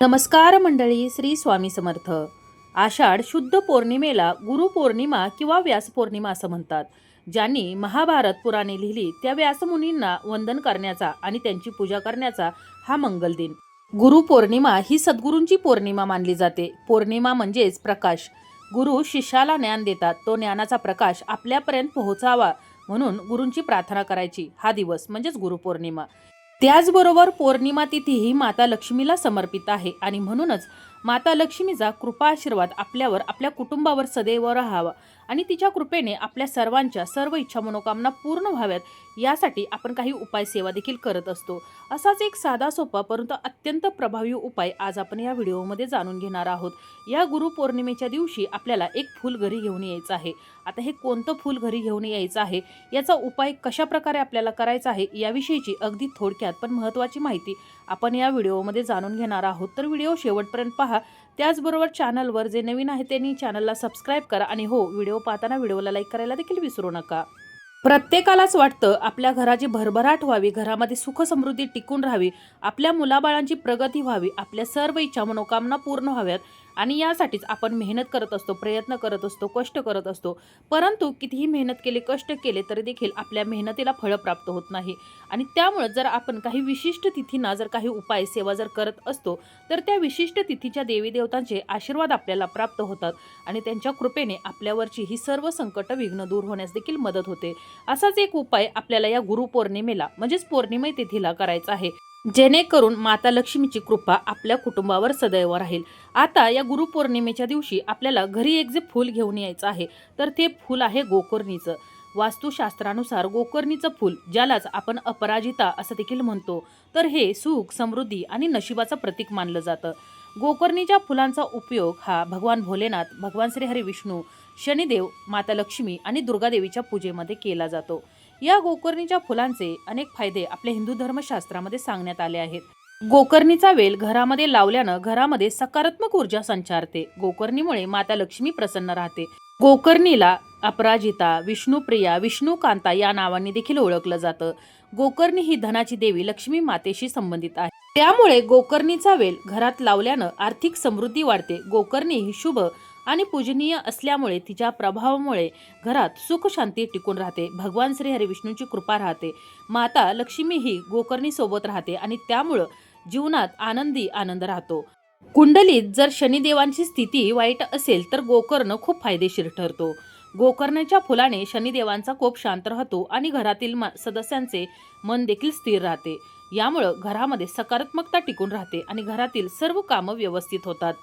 नमस्कार मंडळी श्री स्वामी समर्थ. आषाढ शुद्ध पौर्णिमेला गुरुपौर्णिमा किंवा व्यासपौर्णिमा असं म्हणतात. ज्यांनी महाभारत पुराणे लिहिली त्या व्यासमुनींना वंदन करण्याचा आणि त्यांची पूजा करण्याचा हा मंगल दिन. गुरुपौर्णिमा ही सद्गुरूंची पौर्णिमा मानली जाते. पौर्णिमा म्हणजेच प्रकाश. गुरु शिष्याला ज्ञान देतात. तो ज्ञानाचा प्रकाश आपल्यापर्यंत पोहोचावा म्हणून गुरूंची प्रार्थना करायची. हा दिवस म्हणजेच गुरुपौर्णिमा त्याचबरोबर पौर्णिमा तिथी ही माता लक्ष्मीला समर्पित आहे. आणि म्हणूनच माता लक्ष्मीचा कृपा आशीर्वाद आपल्यावर आपल्या कुटुंबावर सदैव राहावा आणि तिच्या कृपेने आपल्या सर्वांच्या सर्व इच्छा मनोकामना पूर्ण व्हाव्यात यासाठी आपण काही उपाय सेवा देखील करत असतो. असाच एक साधा सोपा परंतु अत्यंत प्रभावी उपाय आज आपण या व्हिडिओमध्ये जाणून घेणार आहोत. या गुरुपौर्णिमेच्या दिवशी आपल्याला एक फूल घरी घेऊन यायचं आहे. आता हे कोणतं फूल घरी घेऊन यायचं आहे? याचा उपाय कशा प्रकारे आपल्याला करायचा आहे? याविषयीची अगदी थोडक्यात पण महत्त्वाची माहिती आपण या व्हिडिओमध्ये जाणून घेणार आहोत. तर व्हिडिओ शेवटपर्यंत पहा. त्याचबरोबर चॅनलवर जे नवीन आहे त्यांनी चॅनलला सबस्क्राईब करा आणि हो व्हिडिओ पाहताना व्हिडिओला लाईक करायला देखील विसरू नका. प्रत्येकालाच वाटतं आपल्या घराची भरभराट व्हावी घरामध्ये सुख समृद्धी टिकून राहावी आपल्या मुलाबाळांची प्रगती व्हावी आपल्या सर्व इच्छा मनोकामना पूर्ण व्हाव्यात. आणि यासाठीच आपण मेहनत करत असतो प्रयत्न करत असतो कष्ट करत असतो. परंतु कितीही मेहनत केली कष्ट केले तरी देखील आपल्या मेहनतीला फळं प्राप्त होत नाही. आणि त्यामुळं जर आपण काही विशिष्ट तिथींना जर काही उपाय सेवा जर करत असतो तर त्या विशिष्ट तिथीच्या देवी देवतांचे आशीर्वाद आपल्याला प्राप्त होतात आणि त्यांच्या कृपेने आपल्यावरची ही सर्व संकट विघ्न दूर होण्यास देखील मदत होते. असाच एक उपाय आपल्याला या गुरुपौर्णिमेला म्हणजेच पौर्णिमे तिथीला करायचा आहे. जेणेकरून माता लक्ष्मीची कृपा आपल्या कुटुंबावर सदैव राहील. आता या गुरुपौर्णिमेच्या दिवशी आपल्याला घरी एक जे फूल घेऊन यायचं आहे तर ते फूल आहे गोकर्णीचं. वास्तुशास्त्रानुसार गोकर्णीचं फूल ज्यालाच आपण अपराजिता असं देखील म्हणतो तर हे सुख समृद्धी आणि नशिबाचं प्रतीक मानलं जातं. गोकर्णीच्या फुलांचा उपयोग हा भगवान भोलेनाथ भगवान श्री हरी विष्णू शनिदेव माता लक्ष्मी आणि दुर्गादेवीच्या पूजेमध्ये केला जातो. या गोकर्णीच्या फुलांचे अनेक फायदे आपल्या हिंदू धर्मशास्त्रामध्ये सांगण्यात आले आहेत. गोकर्णीचा वेल घरामध्ये लावल्यानं घरामध्ये सकारात्मक ऊर्जा संचारते. गोकर्णीमुळे माता लक्ष्मी प्रसन्न राहते. गोकर्णीला अपराजिता विष्णुप्रिया विष्णुकांता या नावांनी देखील ओळखलं जातं. गोकर्णी ही धनाची देवी लक्ष्मी मातेशी संबंधित आहे. त्यामुळे गोकर्णीचा वेल घरात लावल्यानं आर्थिक समृद्धी वाढते. गोकर्णी ही शुभ आणि पूजनीय असल्यामुळे तिच्या प्रभावामुळे घरात सुख शांती टिकून राहते. भगवान श्री हरिविष्णूंची कृपा राहते. माता लक्ष्मी ही गोकर्णी सोबत राहते आणि त्यामुळं जीवनात आनंदी आनंद राहतो. कुंडलीत जर शनिदेवांची स्थिती वाईट असेल तर गोकर्ण खूप फायदेशीर ठरतो. गोकर्णाच्या फुलाने शनिदेवांचा कोप शांत राहतो आणि घरातील सदस्यांचे मन देखील स्थिर राहते. यामुळं घरामध्ये सकारात्मकता टिकून राहते आणि घरातील सर्व कामं व्यवस्थित होतात.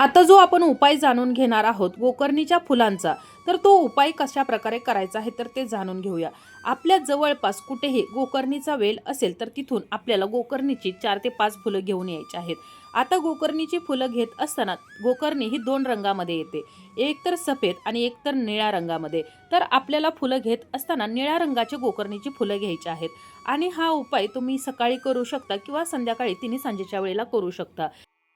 आता जो आपण उपाय जाणून घेणार आहोत गोकर्णीच्या फुलांचा तर तो उपाय कशा प्रकारे करायचा आहे तर ते जाणून घेऊया. आपल्या जवळपास कुठेही गोकर्णीचा वेल असेल तर तिथून आपल्याला गोकर्णीची चार ते पाच फुलं घेऊन यायची आहेत. आता गोकर्णीची फुलं घेत असताना गोकर्णी ही दोन रंगामध्ये येते. एक तर सफेद आणि एक तर निळ्या रंगामध्ये. तर आपल्याला फुलं घेत असताना निळ्या रंगाची गोकर्णीची फुलं घ्यायची आहेत. आणि हा उपाय तुम्ही सकाळी करू शकता किंवा संध्याकाळी तिन्ही सांजेच्या वेळेला करू शकता.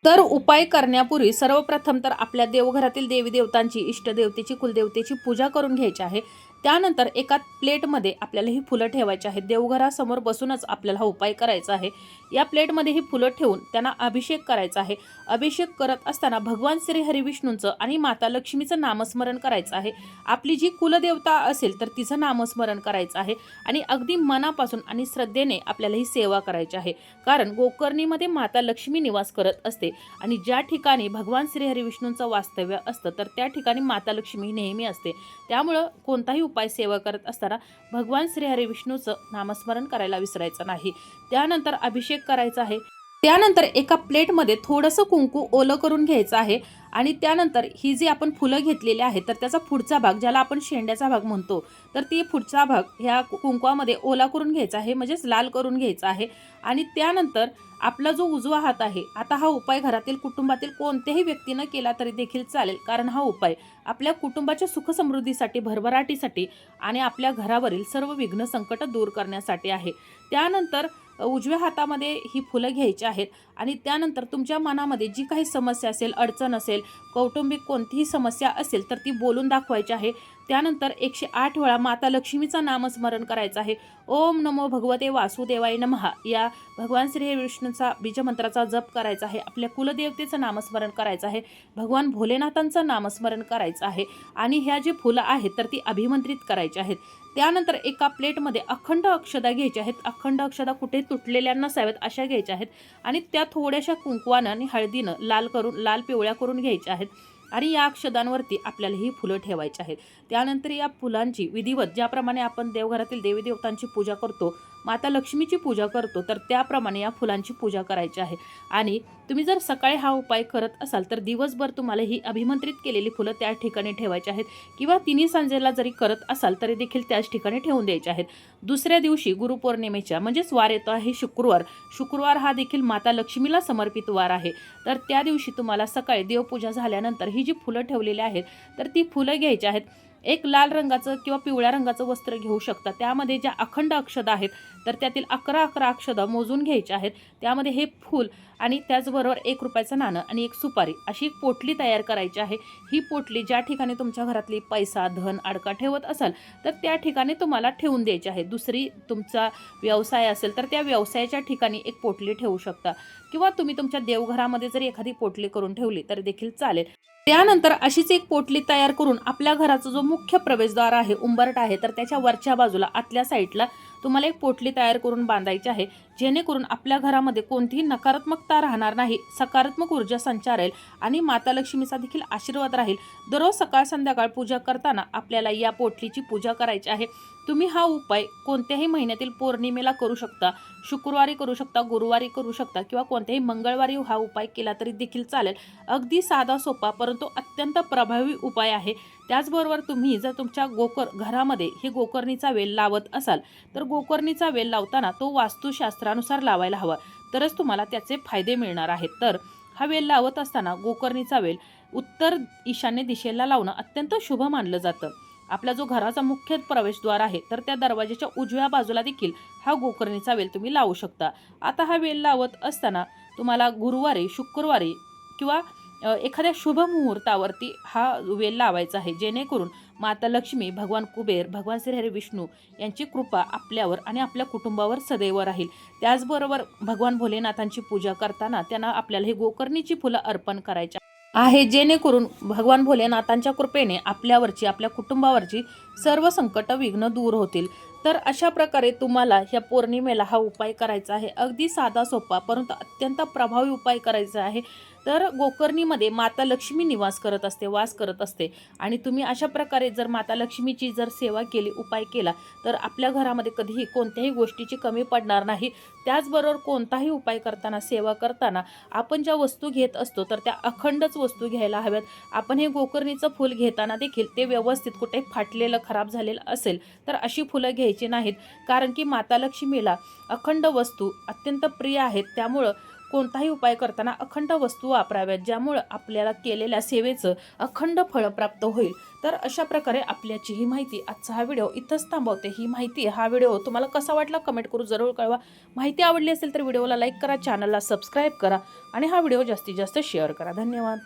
तर उपाय करण्यापूर्वी सर्वप्रथम तर आपल्या देवघरातील देवी देवतांची इष्टदेवतेची कुलदेवतेची पूजा करून घ्यायची आहे. त्यानंतर एका प्लेटमध्ये आपल्याला ही फुलं ठेवायची आहेत. देवघरासमोर बसूनच आपल्याला हा उपाय करायचा आहे. या प्लेटमध्ये ही फुलं ठेवून त्यांना अभिषेक करायचा आहे. अभिषेक करत असताना भगवान श्री हरिविष्णूंचं आणि माता लक्ष्मीचं नामस्मरण करायचं आहे. आपली जी कुलदेवता असेल तर तिचं नामस्मरण करायचं आहे आणि अगदी मनापासून आणि श्रद्धेने आपल्याला ही सेवा करायची आहे. कारण गोकर्णीमध्ये माता लक्ष्मी निवास करत असते आणि ज्या ठिकाणी भगवान श्री हरिविष्णूंचं वास्तव्य असतं तर त्या ठिकाणी माता लक्ष्मी नेहमी असते. त्यामुळं कोणताही उपाय सेवा करत असताना भगवान श्री हरिविष्णूचं नामस्मरण करायला विसरायचं नाही. त्यानंतर अभिषेक करायचा आहे. त्यानंतर एका प्लेटमध्ये थोडंसं कुंकू ओलं करून घ्यायचं आहे आणि त्यानंतर ही जी आपण फुलं घेतलेली आहेत तर त्याचा पुढचा भाग ज्याला आपण शेंड्याचा भाग म्हणतो तर ती पुढचा भाग ह्या कुंकवामध्ये ओला करून घ्यायचा आहे म्हणजेच लाल करून घ्यायचा आहे. आणि त्यानंतर आपला जो उजवा हात आहे आता हा उपाय घरातील कुटुंबातील कोणत्याही व्यक्तीनं केला तरी देखील चालेल कारण हा उपाय आपल्या कुटुंबाच्या सुखसमृद्धीसाठी भरभराटीसाठी आणि आपल्या घरावरील सर्व विघ्न संकट दूर करण्यासाठी आहे. त्यानंतर उजव्या हातामध्ये ही फुलं घ्यायची आहेत. आणि त्यानंतर तुमच्या मनामध्ये जी काही समस्या असेल अडचण असेल कौटुंबिक कोणतीही समस्या असेल तर ती बोलून दाखवायची आहे. त्यानंतर एकशे आठ वेळा माता लक्ष्मीचं नामस्मरण करायचं आहे. ओम नमो भगवते वासुदेवाय नमहा. या भगवान श्री विष्णूचा बीजमंत्राचा जप करायचा आहे. आपल्या कुलदेवतेचं नामस्मरण करायचं आहे. भगवान भोलेनाथांचं नामस्मरण करायचं आहे. आणि ह्या जी फुलं आहेत तर ती अभिमंत्रित करायची आहेत. त्यानंतर एका प्लेटमध्ये अखंड अक्षदा घ्यायच्या आहेत. अखंड अक्षदा कुठे तुटलेल्या नसाव्यात अशा घ्यायच्या आहेत. आणि त्या थोड्याशा कुंकवानं आणि हळदीनं लाल करून लाल पिवळ्या करून घ्यायच्या आहेत. आणि या अक्षदांवरती आपल्याला ही फुलं ठेवायची आहेत. त्यानंतर या फुलांची विधिवत ज्याप्रमाणे आपण देवघरातील देवी देवतांची पूजा करतो माता लक्ष्मीची पूजा करतो तर त्याप्रमाणे या फुलांची पूजा करायची आहे. आणि तुम्ही जर सकाळी हा उपाय करत असाल तर दिवसभर तुम्हाला ही अभिमंत्रित केलेली फुलं त्या ठिकाणी ठेवायची आहेत. किंवा तिन्ही सांजेला जरी करत असाल तरी देखील त्याच ठिकाणी ठेवून द्यायचे आहेत. दुसऱ्या दिवशी गुरुपौर्णिमेच्या म्हणजेच वार येतो आहे शुक्रवार. शुक्रवार हा देखील माता लक्ष्मीला समर्पित वार आहे. तर त्या दिवशी तुम्हाला सकाळी देवपूजा झाल्यानंतर ही जी फुलं ठेवलेली आहेत तर ती फुलं घ्यायची आहेत. एक लाल रंगाचं किंवा पिवळ्या रंगाचं वस्त्र घेऊ शकता. त्यामध्ये ज्या अखंड अक्षदं आहेत तर त्यातील अकरा अकरा अक्षदं मोजून घ्यायच्या आहेत. त्यामध्ये हे फूल आणि त्याचबरोबर एक रुपयाचं नाणं आणि एक सुपारी अशी एक पोटली तयार करायची आहे. ही पोटली ज्या ठिकाणी तुमच्या घरातली पैसा धन अडका ठेवत असाल तर त्या ठिकाणी तुम्हाला ठेवून द्यायची आहे. दुसरी तुमचा व्यवसाय असेल तर त्या व्यवसायाच्या ठिकाणी एक पोटली ठेवू शकता. किंवा तुम्ही तुमच्या देवघरामध्ये जरी एखादी पोटली करून ठेवली तरी देखील चालेल. त्यानंतर अशीच एक पोटली तयार करून आपल्या घराचा जो मुख्य प्रवेशद्वार आहे उंबरट आहे तर त्याच्या वरच्या बाजूला आतल्या साईडला तुम्हाला एक पोटली तयार करून बांधायची आहे. जेणेकरून आपल्या घरामध्ये कोणतीही नकारात्मकता राहणार नाही सकारात्मक ऊर्जा संचारेल आणि माता लक्ष्मीचा देखील आशीर्वाद राहील. दररोज सकाळ संध्याकाळ पूजा करताना आपल्याला या पोटलीची पूजा करायची आहे. तुम्ही हा उपाय कोणत्याही महिन्यातील पौर्णिमेला करू शकता शुक्रवारी करू शकता गुरुवारी करू शकता किंवा कोणत्याही मंगळवारी हा उपाय केला तरी देखील चालेल. अगदी साधा सोपा परंतु अत्यंत प्रभावी उपाय आहे. त्याचबरोबर तुम्ही जर तुमच्या गोकर घरामध्ये हे गोकर्णीचा वेल लावत असाल तर गोकर्णीचा वेल लावताना तो वास्तुशास्त्रानुसार लावायला हवा. तरच तुम्हाला त्याचे फायदे मिळणार आहेत. तर हा वेल लावत असताना गोकर्णीचा वेल उत्तर ईशान्य दिशेला लावणं अत्यंत शुभ मानलं जातं. आपला जो घराचा मुख्य प्रवेशद्वार आहे तर त्या दरवाजाच्या उजव्या बाजूला देखील हा गोकर्णीचा वेल तुम्ही लावू शकता. आता हा वेल लावत असताना तुम्हाला गुरुवारी शुक्रवारी किंवा एखाद्या शुभ मुहूर्तावरती हा वेल लावायचा आहे. जेणेकरून माता लक्ष्मी भगवान कुबेर भगवान श्रीहरी विष्णू यांची कृपा आपल्यावर आणि आपल्या कुटुंबावर सदैव राहील. त्याचबरोबर भगवान भोलेनाथांची पूजा करताना त्यांना आपल्याला हे गोकर्णीची फुलं अर्पण करायची आहे जेणेकरून भगवान भोलेनाथांच्या कृपेने आपल्यावरची आपल्या कुटुंबावरची सर्व संकट विघ्न दूर होतील. तर अशा प्रकारे तुम्हाला ह्या पौर्णिमेला हा उपाय करायचा आहे. अगदी साधा सोपा परंतु अत्यंत प्रभावी उपाय करायचा आहे. तर गोकर्णीमध्ये माता लक्ष्मी निवास करत असते वास करत असते. आणि तुम्ही अशा प्रकारे जर माता लक्ष्मीची जर सेवा केली उपाय केला तर आपल्या घरामध्ये कधीही कोणत्याही गोष्टीची कमी पडणार नाही. त्याचबरोबर कोणताही उपाय करताना सेवा करताना आपण ज्या वस्तू घेत असतो तर त्या अखंडच वस्तू घ्यायला हव्यात. आपण हे गोकर्णीचं फूल घेताना देखील ते व्यवस्थित कुठे फाटलेलं खराब झालेलं असेल तर अशी फुलं घ्यायची नाहीत. कारण की माता लक्ष्मीला अखंड वस्तू अत्यंत प्रिय आहेत. त्यामुळं कोणताही उपाय करताना अखंड वस्तू वापराव्यात ज्यामुळं आपल्याला केलेल्या सेवेचं अखंड फळ प्राप्त होईल. तर अशा प्रकारे आपल्याची ही माहिती आजचा हा व्हिडिओ इथंच थांबवते. ही माहिती हा व्हिडिओ तुम्हाला कसा वाटला कमेंट करून जरूर कळवा. माहिती आवडली असेल तर व्हिडिओला लाईक करा चॅनलला सबस्क्राईब करा आणि हा व्हिडिओ जास्तीत जास्त शेअर करा. धन्यवाद.